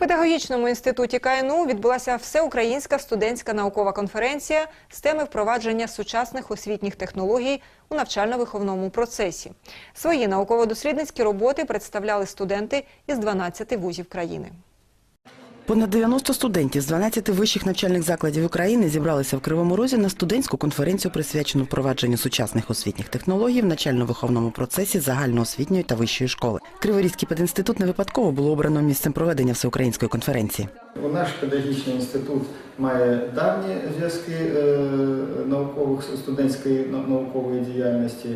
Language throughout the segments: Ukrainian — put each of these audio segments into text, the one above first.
педагогічному інституті КНУ відбулася всеукраїнська студентська наукова конференція з теми впровадження сучасних освітніх технологій у навчально-виховному процесі. Свої науково-дослідницькі роботи представляли студенти із 12 вузів країни. Понад 90 студентів з 12 вищих навчальних закладів України зібралися в Кривому Розі на студентську конференцію, присвячену впровадженню сучасних освітніх технологій в начально-виховному процесі загальноосвітньої та вищої школи. Криворізький пединститут не випадково було обрано місцем проведення всеукраїнської конференції. Наш педагогічний інститут має давні зв'язки е, наукових студентської наукової діяльності,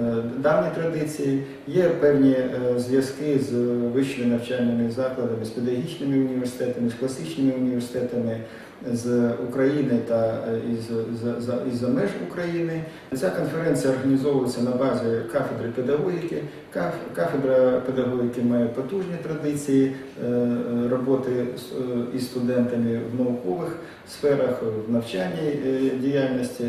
е, давні традиції. Є певні е, зв'язки з вищими навчальними закладами, з педагогічними університетами, з класичними університетами з України та із за, меж України. Ця конференція організовується на базі кафедри педагогіки. Каф- Кафедра педагогіки має потужні традиції роботи е, із студентами в наукових сферах, в навчальній е, діяльності.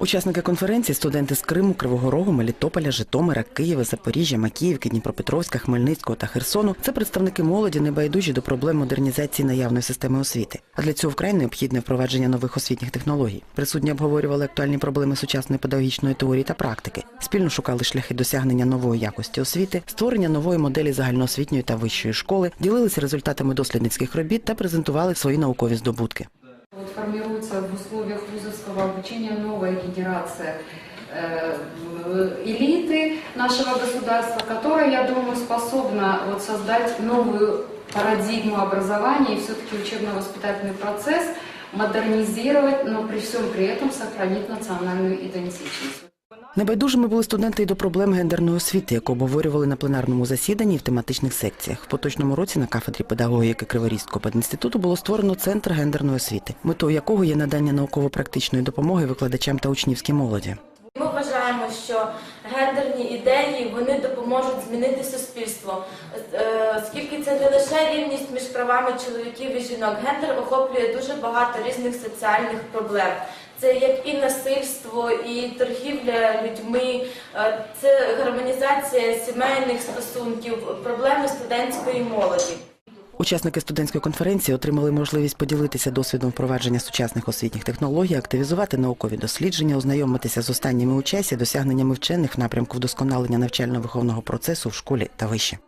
Учасники конференції студенти з Криму, Кривого Рогу, Мелітополя, Житомира, Києва, Запоріжжя, Макіївки, Дніпропетровська, Хмельницького та Херсону це представники молоді, небайдужі до проблем модернізації наявної системи освіти. А для цього вкрай необхідне впровадження нових освітніх технологій. Присутні обговорювали актуальні проблеми сучасної педагогічної теорії та практики. Спільно шукали шляхи досягнення нової якості освіти, створення нової моделі загальноосвітньої та вищої школи, ділилися результатами дослідницьких робіт та презентували свої наукові здобутки Вот формируется в условиях вузовского обучения новая генерация э, в- элиты нашего государства, которая, я думаю, способна вот создать новую парадигму образования и все-таки учебно-воспитательный процесс модернизировать, но при всем при этом сохранить национальную идентичность. Небайдужими були студенти і до проблем гендерної освіти, яку обговорювали на пленарному засіданні і в тематичних секціях. В поточному році на кафедрі педагогіки Криворізького педінституту було створено центр гендерної освіти, метою якого є надання науково-практичної допомоги викладачам та учнівській молоді. Гендерні ідеї вони допоможуть змінити суспільство, Е, оскільки це не лише рівність між правами чоловіків і жінок. Гендер охоплює дуже багато різних соціальних проблем. Це як і насильство, і торгівля людьми, е, це гармонізація сімейних стосунків, проблеми студентської молоді. Учасники студентської конференції отримали можливість поділитися досвідом впровадження сучасних освітніх технологій, активізувати наукові дослідження, ознайомитися з останніми у часі досягненнями вчених в напрямку вдосконалення навчально-виховного процесу в школі та вище.